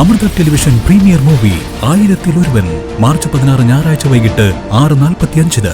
Amrita television premier movie ആയിരത്തിൽ ഒരുവൻ March പതിനാറ് ഞായറാഴ്ച വൈകിട്ട് ആറ് നാൽപ്പത്തിയഞ്ചിന്.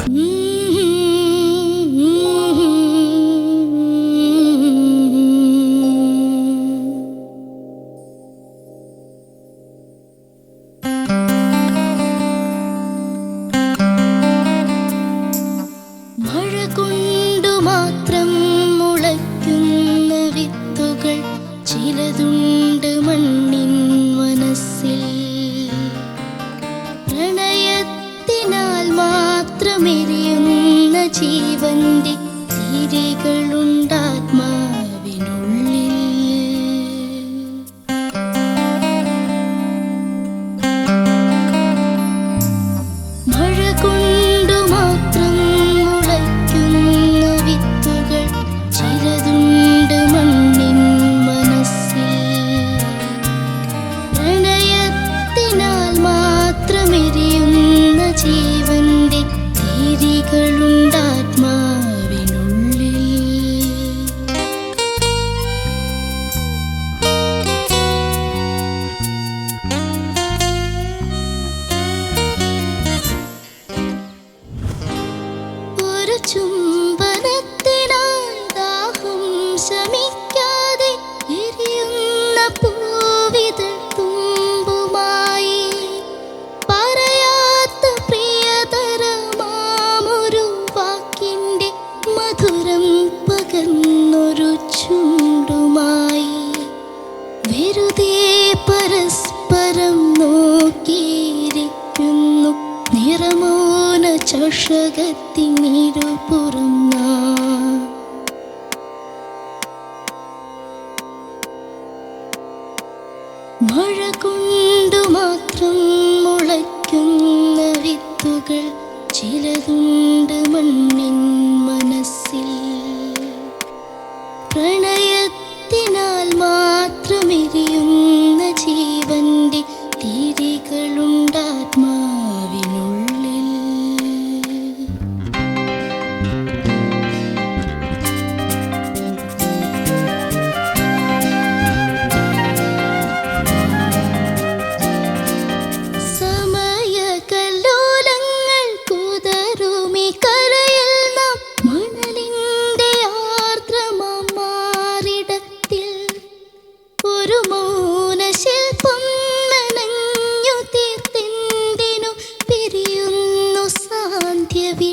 ശമിക്കാതെ എരിയുന്ന പൂവിതൾ തുമ്പുമായി പറയാത്ത പ്രിയതരമാമൊരു വാക്കിന്റെ മധുരം പകർന്നൊരു ചുണ്ടുമായി വെറുതെ പരസ്പരം നോക്കിയിരിക്കുന്നു നിറമോന ചഷകത്തിനിരുപുറം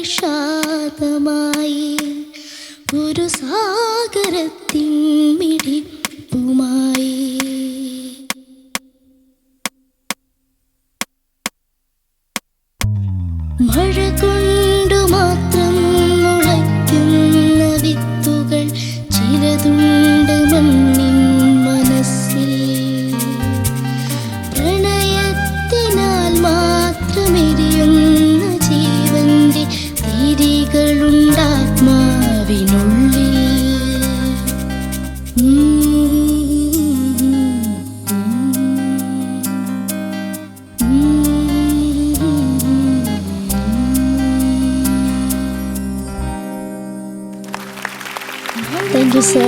സാന്ധ്യ വിഷാദമായി ഒരു സാഗരത്തിൻ മിടിപ്പുമായി Thank you, sir.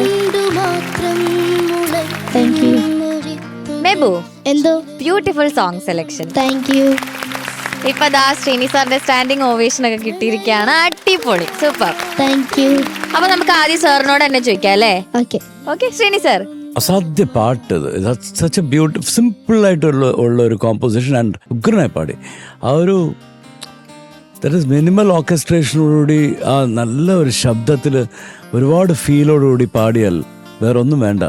Thank you. മെബു എന്തോ? Beautiful song selection thank you ഇപ്പൊ ദാ ശ്രീനി സാറിന്റെ സ്റ്റാൻഡിങ് ഓവേഷൻ ഒക്കെ കിട്ടിയിരിക്കുകയാണ്. അടിപൊളി സൂപ്പർ. താങ്ക് യു അപ്പൊ നമുക്ക് ആദ്യം സാറിനോട് തന്നെ ചോദിക്കാം അല്ലേ? ഓക്കെ ഓക്കെ ശ്രീനി സാർ അസാധ്യ പാട്ട് സച്ച് എ ബ്യൂട്ടി സിമ്പിൾ ആയിട്ടുള്ള ഉള്ള ഒരു കോമ്പോസിഷൻ ആൻഡ് ഉഗ്രനായി പാടി. ആ ഒരു ദറ്റ് ഇസ് മിനിമൽ ഓർക്കസ്ട്രേഷനോടുകൂടി ആ നല്ല ഒരു ശബ്ദത്തിൽ ഒരുപാട് ഫീലോടുകൂടി പാടിയാൽ വേറൊന്നും വേണ്ട.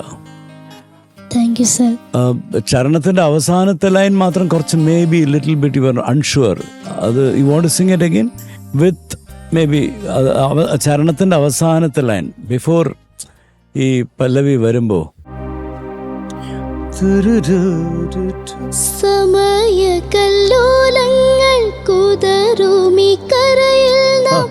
താങ്ക് യു സർ ആ, ചരണത്തിന്റെ അവസാനത്തെ ലൈൻ മാത്രം കുറച്ച് maybe little bit you unsure അത് you won't sing it again with maybe ചരണത്തിന്റെ അവസാനത്തെ ലൈൻ. ബിഫോർ ഈ പല്ലവി വരുമ്പോ. സമയകല്ലോലങ്ങൾ കുതറുമി കരയിൽ നാം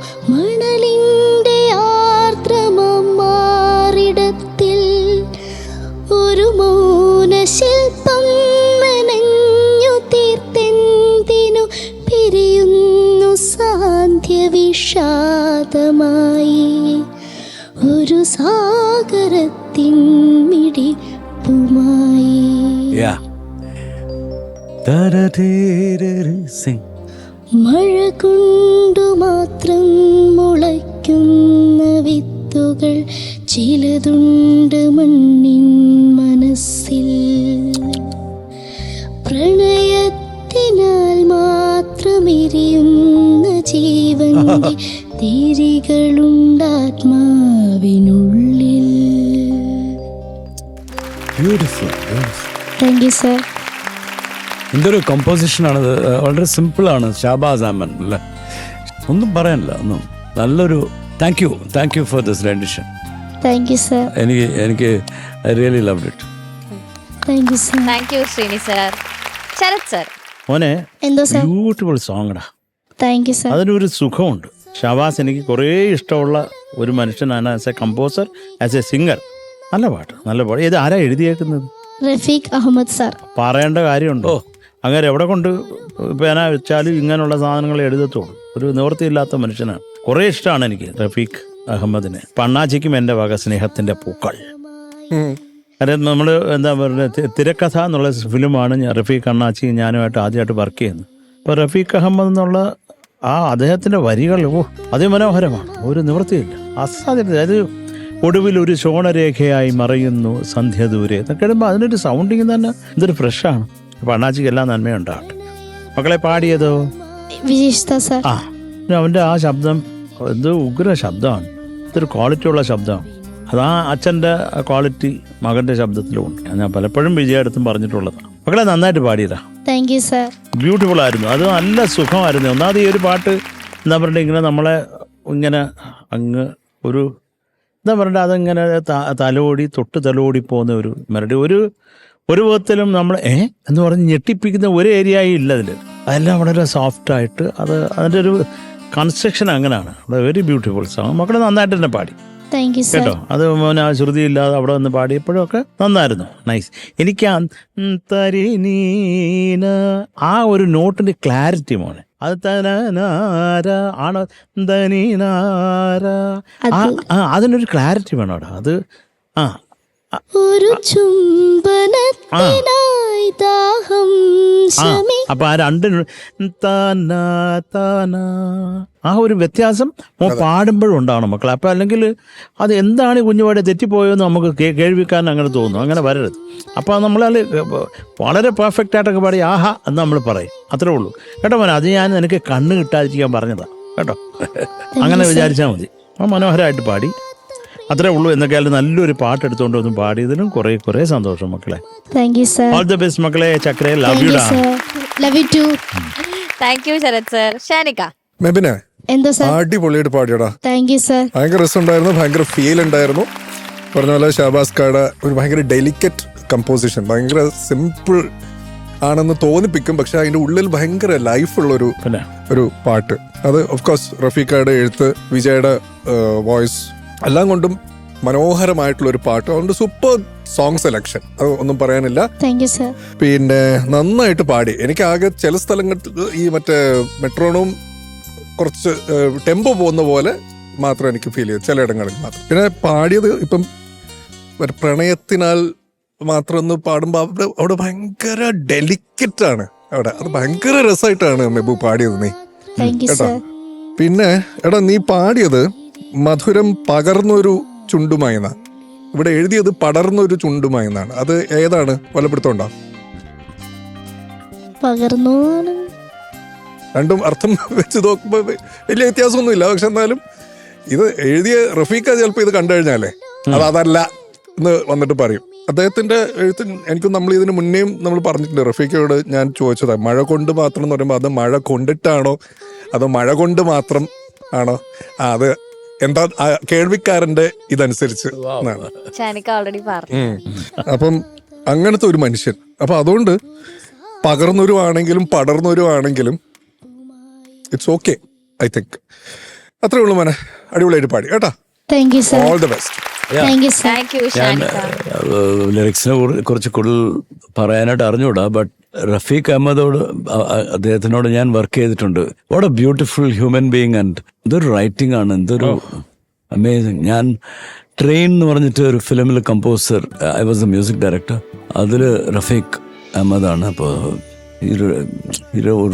മഴ കൊണ്ടു മാത്രം മുളയ്ക്കുന്ന വിത്തുകൾ ചിലതുണ്ട് മണ്ണിൻ മനസ്സിൽ. പ്രണയത്തിനാൽ മാത്രം എരിയുന്ന ജീവന്റെ തിരികളുണ്ടാത്മാവിനുള്ളിൽ ബ്യൂട്ടിഫുൾ താങ്ക് യു സർ എന്തൊരു കമ്പോസിഷനാണത് വളരെ സിമ്പിളാണ് ഷാബാസ് ആമൻ അല്ലേ? ഒന്നും പറയാനില്ല ഒന്നും. നല്ലൊരു thank you thank you for this rendition thank you sir എനിക്ക് എനിക്ക് I really love it thank you sir thank you Sreeni sir Sarath sir മോനെ എന്തോ സർ ബ്യൂട്ടിഫുൾ സോങ്ങടാ താങ്ക് യു സർ അതിനൊരു സുഖമുണ്ട്. ഷവാസ് എനിക്ക് കുറേ ഇഷ്ടമുള്ള ഒരു മനുഷ്യനാണ് as a composer as a singer നല്ല പാട്ട് നല്ല പാട്ട്. ഇത് ആരാ എഴുതിയേക്കുന്നത്? റഫീഖ് അഹമ്മദ് സർ പറയേണ്ട കാര്യമുണ്ടോ? അങ്ങനെ എവിടെ കൊണ്ട് പേന വെച്ചാലും ഇങ്ങനെയുള്ള സാധനങ്ങൾ എഴുതത്തുള്ളൂ. ഒരു നിവൃത്തിയില്ലാത്ത മനുഷ്യനാണ്. കുറേ ഇഷ്ടമാണ് എനിക്ക് റഫീഖ് അഹമ്മദിനെ. പണ്ണാച്ചിക്കും എന്റെ വക സ്നേഹത്തിന്റെ പൂക്കൾ. കാര്യം നമ്മൾ എന്താ പറയുക തിരക്കഥ എന്നുള്ള ഫിലിമാണ് റഫീഖ് അണ്ണാച്ചി ഞാനുമായിട്ട് ആദ്യമായിട്ട് വർക്ക് ചെയ്യുന്നത്. അപ്പോൾ റഫീഖ് അഹമ്മദ് എന്നുള്ള ആ അദ്ദേഹത്തിന്റെ വരികൾ ഓ അതിമനോഹരമാണ്. ഒരു നിവൃത്തിയില്ല. അസാധ്യത. അതായത് ഒടുവിൽ ഒരു ശോണരേഖയായി മറയുന്നു സന്ധ്യ ദൂരെ. എന്നൊക്കെ അതിനൊരു സൗണ്ടിങ് തന്നെ എന്തൊരു ഫ്രഷാണ് അപ്പോൾ അണ്ണാച്ചിക്ക് എല്ലാം നന്മയുണ്ടാകട്ടെ. മക്കളെ പാടിയതോ? സർ. ആ അവന്റെ ആ ശബ്ദം എന്ത് ഉഗ്ര ശബ്ദമാണ്. ഇതൊരു ക്വാളിറ്റി ഉള്ള ശബ്ദമാണ്. അതാ അച്ഛന്റെ ക്വാളിറ്റി മകന്റെ ശബ്ദത്തിലും ഉണ്ട് ഞാൻ പലപ്പോഴും വിജയടുത്തും പറഞ്ഞിട്ടുള്ളതാണ്. മക്കളെ നന്നായിട്ട് പാടിയതാ. താങ്ക് യു സർ ബ്യൂട്ടിഫുൾ ആയിരുന്നു. അത് നല്ല സുഖമായിരുന്നു. ഒന്നാമത് ഈ ഒരു പാട്ട് എന്താ പറയുക ഇങ്ങനെ നമ്മളെ ഇങ്ങനെ അങ്ങ് ഒരു എന്താ പറയണ്ട അതിങ്ങനെ തലോടി തൊട്ട് തലോടി പോകുന്ന ഒരു മെലഡി ഒരു ഒരു വിധത്തിലും നമ്മൾ ഏ? എന്ന് പറഞ്ഞ് ഞെട്ടിപ്പിക്കുന്ന ഒരു ഏരിയയും ഇല്ല അതിൽ അതെല്ലാം വളരെ സോഫ്റ്റ് ആയിട്ട് അത് അതിന്റെ ഒരു കൺസ്ട്രക്ഷൻ അങ്ങനെയാണ് വെരി ബ്യൂട്ടിഫുൾ സോങ് മക്കൾ നന്നായിട്ട് തന്നെ പാടി. കേട്ടോ? അത് മോനെ ആ ശ്രുതിയില്ലാതെ അവിടെ വന്ന് പാടിയപ്പോഴൊക്കെ നന്നായിരുന്നു. നൈസ് എനിക്ക് ആ തരിനീന ആ ഒരു നോട്ടിന്റെ ക്ലാരിറ്റി മോനെ. അത് തനാര ആണ് തനീനാര അതിനൊരു ക്ലാരിറ്റി വേണം അവിടെ അത് ആ, ഒരു ചുംബനത്തിനായി ദാഹം അപ്പൊ ആ രണ്ട് താന താന. ആ ഒരു വ്യത്യാസം പാടുമ്പോഴും ഉണ്ടാവണം മക്കളെ. അപ്പൊ അല്ലെങ്കിൽ അത് എന്താണ് ഈ കുഞ്ഞുപാടെ തെറ്റിപ്പോയെന്ന് നമുക്ക് കേൾവിക്കാൻ അങ്ങനെ തോന്നും. അങ്ങനെ വരരുത്. അപ്പൊ നമ്മൾ വളരെ പെർഫെക്റ്റ് ആയിട്ടൊക്കെ പാടി ആഹാ എന്ന് നമ്മൾ പറയും. അത്രേ ഉള്ളൂ. കേട്ടോ മോനെ? അത് ഞാൻ എനിക്ക് കണ്ണ് കിട്ടാതിരിക്കാൻ പറഞ്ഞതാ. കേട്ടോ? അങ്ങനെ വിചാരിച്ചാൽ മതി. ആ മനോഹരമായിട്ട് പാടി. അത്രേ ഉള്ളൂ എന്നൊക്കെയാലും നല്ലൊരു പാട്ട് എടുത്തുകൊണ്ട് വന്ന് പാടിയതിനും കുറെ കുറെ സന്തോഷം മക്കളെ. Thank you sir all the best മക്കളെ ചക്രയെ love you love you too. Thank you Sarath sir Shanika മെബിനെ എന്തോ സർ അടിപൊളിയായിട്ട് പാടിയടാ. താങ്ക് യു സർ ഭയങ്കര രസമുണ്ടായിരുന്നു ഭയങ്കര ഫീൽ ഉണ്ടായിരുന്നു. പറഞ്ഞ പോലെ ഷാബാസ് കാട ഒരു ഭയങ്കര ഡെലിക്കറ്റ് കമ്പോസിഷൻ ഭയങ്കര സിമ്പിൾ ആണെന്ന് തോന്നിപ്പിക്കും പക്ഷെ അതിന്റെ ഉള്ളിൽ ഭയങ്കര ലൈഫുള്ള ഒരു ഒരു പാട്ട്. അത് ഓഫ് കോഴ്സ് റഫീഖയുടെ എഴുത്ത് വിജയുടെ വോയിസ് എല്ലാം കൊണ്ടും മനോഹരമായിട്ടുള്ള ഒരു പാട്ട്. അതുകൊണ്ട് സൂപ്പർ സോങ് സെലക്ഷൻ. അത് ഒന്നും പറയാനില്ല. താങ്ക് യു സർ പിന്നെ നന്നായിട്ട് പാടി. എനിക്ക് ആകെ ചില സ്ഥലങ്ങളിൽ ഈ മറ്റേ മെട്രോണും കുറച്ച് ടെമ്പോ പോകുന്ന പോലെ മാത്രം എനിക്ക് ഫീൽ ചെയ്തു. ചിലയിടങ്ങളിൽ മാത്രം. പിന്നെ പാടിയത് ഇപ്പം പ്രണയത്തിനാൽ മാത്രം ഒന്ന് പാടുമ്പോൾ അവിടെ അവിടെ ഭയങ്കര ഡെലിക്കറ്റ് ആണ്. അവിടെ അത് ഭയങ്കര രസമായിട്ടാണ് മെബു പാടിയത് നീ. കേട്ടോ? പിന്നെ എടാ നീ പാടിയത് മധുരം പകർന്നൊരു ചുണ്ടുമായെന്ന ഇവിടെ എഴുതിയത് പടർന്നൊരു ചുണ്ടുമായെന്നാണ്. അത് ഏതാണ്? വലപ്പെടുത്തോണ്ടോ? പകർന്നു രണ്ടും അർത്ഥം വെച്ച് നോക്കുമ്പോൾ വലിയ വ്യത്യാസമൊന്നുമില്ല. പക്ഷെ എന്നാലും ഇത് എഴുതിയ റഫീഖ ചിലപ്പോൾ ഇത് കണ്ടു കഴിഞ്ഞാലേ അത് അതല്ല എന്ന് വന്നിട്ട് പറയും. അദ്ദേഹത്തിന്റെ എഴുത്ത് എനിക്ക് നമ്മൾ ഇതിന് മുന്നേയും നമ്മൾ പറഞ്ഞിട്ടുണ്ട്. റഫീഖയോട് ഞാൻ ചോദിച്ചതാ മഴ കൊണ്ട് മാത്രം എന്ന് പറയുമ്പോൾ അത് മഴ കൊണ്ടിട്ടാണോ? അതോ മഴ കൊണ്ട് മാത്രം ആണോ? ആ അത് എന്താ കേൾവിക്കാരന്റെ ഇതനുസരിച്ച് അപ്പം അങ്ങനത്തെ ഒരു മനുഷ്യൻ. അപ്പൊ അതുകൊണ്ട് പകർന്നൊരുവാണെങ്കിലും പടർന്നൊരുവാണെങ്കിലും ഇറ്റ്സ് ഓക്കെ ഐ തിങ്ക് അത്രേ ഉള്ളൂ മോനെ. അടിപൊളിയായിട്ട് പാടി. കേട്ടാ? ഓൾ ദ ബെസ്റ്റ് ലിറിക്സിനെ കുറിച്ച് കൂടുതൽ പറയാനായിട്ട് അറിഞ്ഞൂടാ ബട്ട് റഫീഖ് അഹമ്മദോട് അദ്ദേഹത്തിനോട് ഞാൻ വർക്ക് ചെയ്തിട്ടുണ്ട്. What a beautiful human being and ഇതൊരു റൈറ്റിംഗ് ആണ്. എന്തൊരു അമേസിങ് ഞാൻ ട്രെയിൻ എന്ന് പറഞ്ഞിട്ട് ഒരു ഫിലിമിൽ composer I was a music director അതിൽ റഫീഖ് അഹമ്മദാണ്. അപ്പോൾ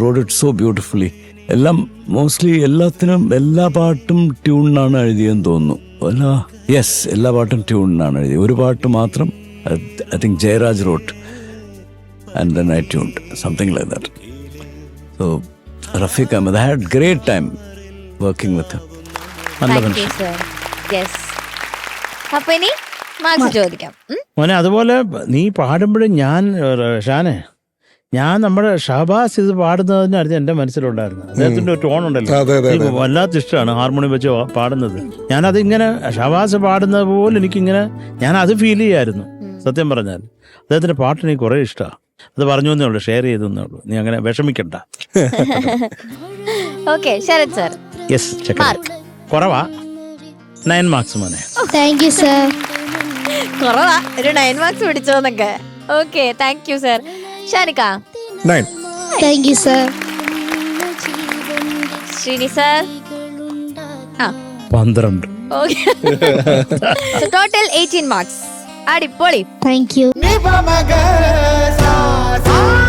റോഡ് ഇറ്റ് സോ ബ്യൂട്ടിഫുള്ളി എല്ലാം മോസ്റ്റ്ലി എല്ലാത്തിനും എല്ലാ പാട്ടും ട്യൂണിനാണ് എഴുതിയെന്ന് തോന്നുന്നു. അല്ല യെസ് എല്ലാ പാട്ടും ട്യൂണിനാണ് എഴുതിയത്. ഒരു പാട്ട് മാത്രം I think Jayaraj wrote and then I tuned something like that so Rafeeq Ahammed I had great time working with അപ്പൊ ഇനി ചോദിക്കാം? മോനെ അതുപോലെ നീ പാടുമ്പോഴും ഞാൻ ഷാനെ ഞാൻ നമ്മുടെ ഷഹബാസ് ഇത് പാടുന്നതിനായിരുന്നു എന്റെ മനസ്സിലുണ്ടായിരുന്നു. അദ്ദേഹത്തിന്റെ ഒരു ടോൺ ഉണ്ടല്ലോ. എനിക്ക് വല്ലാത്ത ഇഷ്ടമാണ് ഹാർമോണിയം വെച്ച് പാടുന്നത്. ഞാനത് ഇങ്ങനെ ഷഹബാസ് പാടുന്നത് പോലെ എനിക്കിങ്ങനെ ഞാൻ അത് ഫീൽ ചെയ്യായിരുന്നു സത്യം പറഞ്ഞാൽ. അദ്ദേഹത്തിന്റെ പാട്ട് എനിക്ക് കുറേ ഇഷ്ടമാണ് അത് പറഞ്ഞു എന്നേ ഉള്ളൂ ഷെയർ ചെയ്തു എന്നേ ഉള്ളൂ. നീ അങ്ങനെ വിഷമിക്കണ്ട. Okay Sarath sir yes check mark കുറവാ? നയൻ മാർക്സ് മോനെ. താങ്ക് യു സർ കുറവാ? ഒരു nine marks പിടിച്ചോന്നൊക്കെ okay thank you sir Shanika. Nine thank you sir Sreeni sir ആ. പന്ത്രണ്ട്. ടോട്ടൽ എയ്റ്റീൻ മാർക്സ് അടിപൊളി താങ്ക് യു us.